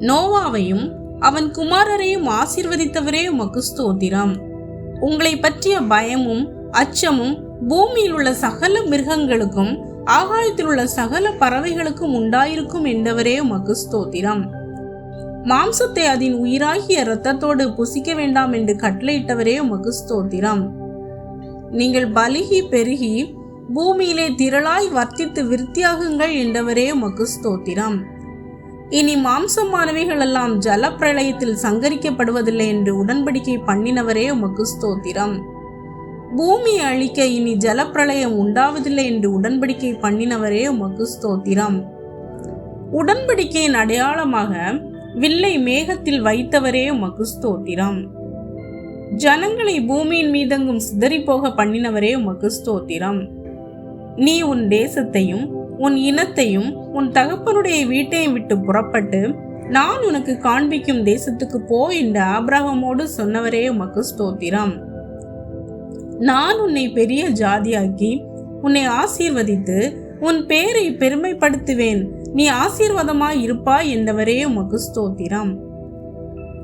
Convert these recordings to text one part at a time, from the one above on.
நோவாவையும் அவன் குமாரரையும் ஆசிர்வதித்தவரே உமக்கு ஸ்தோத்திரம். உங்களை பற்றிய பயமும் அச்சமும் பூமியில் உள்ள சகல மிருகங்களுக்கும் ஆகாயத்தில் உள்ள சகல பறவைகளுக்கும் உண்டாயிருக்கும் என்றவரே உமக்கு ஸ்தோத்திரம். மாம்சத்தை அதன் உயிராகிய இரத்தத்தோடு புசிக்க வேண்டாம் என்று கட்டளையிட்டவரே உமக்கு ஸ்தோத்திரம். நீங்கள் பலிகி பெருகி பூமியிலே திரளாய் வர்த்தித்து விருத்தியாகுங்கள் என்றவரே உமக்கு ஸ்தோத்திரம். இனி மாம்சமானவைகளெல்லாம் ஜலப்பிரளயத்தில் சங்கரிக்கப்படுவதில்லை என்று உடன்படிக்கை பண்ணினவரே உமக்கு ஸ்தோத்திரம். பூமி அழிக்க இனி ஜலப்பிரளயம் உண்டாவதில்லை என்று உடன்படிக்கை பண்ணினவரே உமக்கு ஸ்தோத்திரம். உடன்படிக்கையின் அடையாளமாக வில்லை மேகத்தில் வைத்தவரே உமக்கு ஸ்தோத்திரம். ஜனங்களை பூமியின் மீதெங்கும் சிதறிப்போக பண்ணினவரே உமக்கு ஸ்தோத்திரம். நீ உன் தேசத்தையும் உன் இனத்தையும் உன் தகப்பனுடைய வீட்டையும் விட்டு புறப்பட்டு நான் உனக்கு காண்பிக்கும் தேசத்துக்கு போ என்று ஆபிரகமோடு சொன்னவரே உமக்கு ஸ்தோத்திரம். நான் உன்னை பெரிய ஜாதியாக்கி உன்னை ஆசீர்வதித்து உன் பேரை பெருமைப்படுத்துவேன். நீ ஆசீர்வாதமாய் இருப்பாய் என்றவரே உமக்கு ஸ்தோத்திரம்.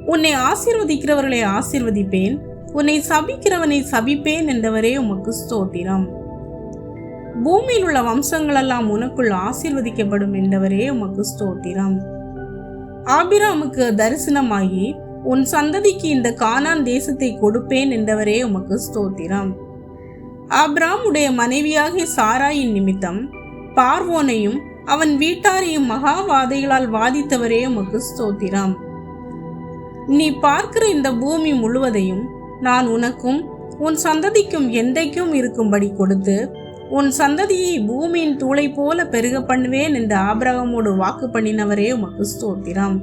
உன்னை ஆசீர்வதிக்கிறவர்களை ஆசீர்வதிப்பேன். உன்னை சபிக்கிறவனை சபிப்பேன் என்றவரே உமக்கு ஸ்தோத்திரம். பூமியில் உள்ள வம்சங்களெல்லாம் உனக்குள் ஆசீர்வதிக்கப்படும் என்றவரே உமக்கு ஸ்தோத்திரம். ஆபிராமுக்கு தரிசனமாகி உன் சந்ததிக்கு இந்த கானான் தேசத்தை கொடுப்பேன் என்றவரே உமக்கு ஸ்தோத்திரம். ஆபிராமுடைய மனைவியாகிய சாராயின் நிமித்தம் பார்வோனையும் அவன் வீட்டாரையும் மகாவாதைகளால் வாதித்தவரே உமக்கு ஸ்தோத்திரம். நீ பார்க்கிற இந்த பூமி முழுவதையும் நான் உனக்கும் உன் சந்ததிக்கும் எந்தைக்கும் இருக்கும்படி கொடுத்து உன் சந்ததியை பூமியின் தூளை போல பெருக பண்ணுவேன் என்று ஆபிரகமோடு வாக்கு பண்ணினவரே உமக்கு ஸ்தோத்திரம்.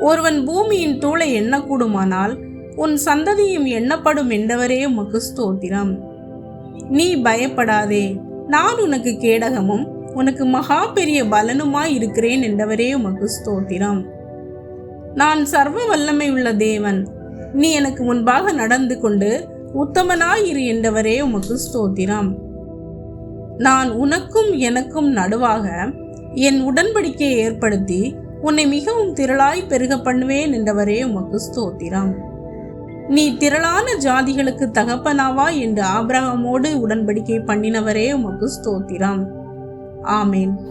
ஒருவன் பூமியின் தூளை எண்ணக்கூடுமானால் உன் சந்ததியும் எண்ணப்படும் என்றவரே உமக்கு ஸ்தோத்திரம். நீ பயப்படாதே நான் உனக்கு கேடகமும் உனக்கு மகா பெரிய பலனுமாய் இருக்கிறேன் என்றவரே உமக்கு ஸ்தோத்திரம். நான் சர்வ வல்லமை உள்ள தேவன் நீ எனக்கு முன்பாக நடந்து கொண்டு உத்தமனாயிரு என்றவரே உமக்கு ஸ்தோத்திரம். நான் உனக்கும் எனக்கும் நடுவாக என் உடன்படிக்கையை ஏற்படுத்தி உன்னை மிகவும் திரளாய் பெருக பண்ணுவேன் என்றவரே உமக்கு ஸ்தோத்திரம். நீ திரளான ஜாதிகளுக்கு தகப்பனாவா என்று ஆபிரகமோடு உடன்படிக்கை பண்ணினவரே உமக்கு ஸ்தோத்திரம். ஆமேன்.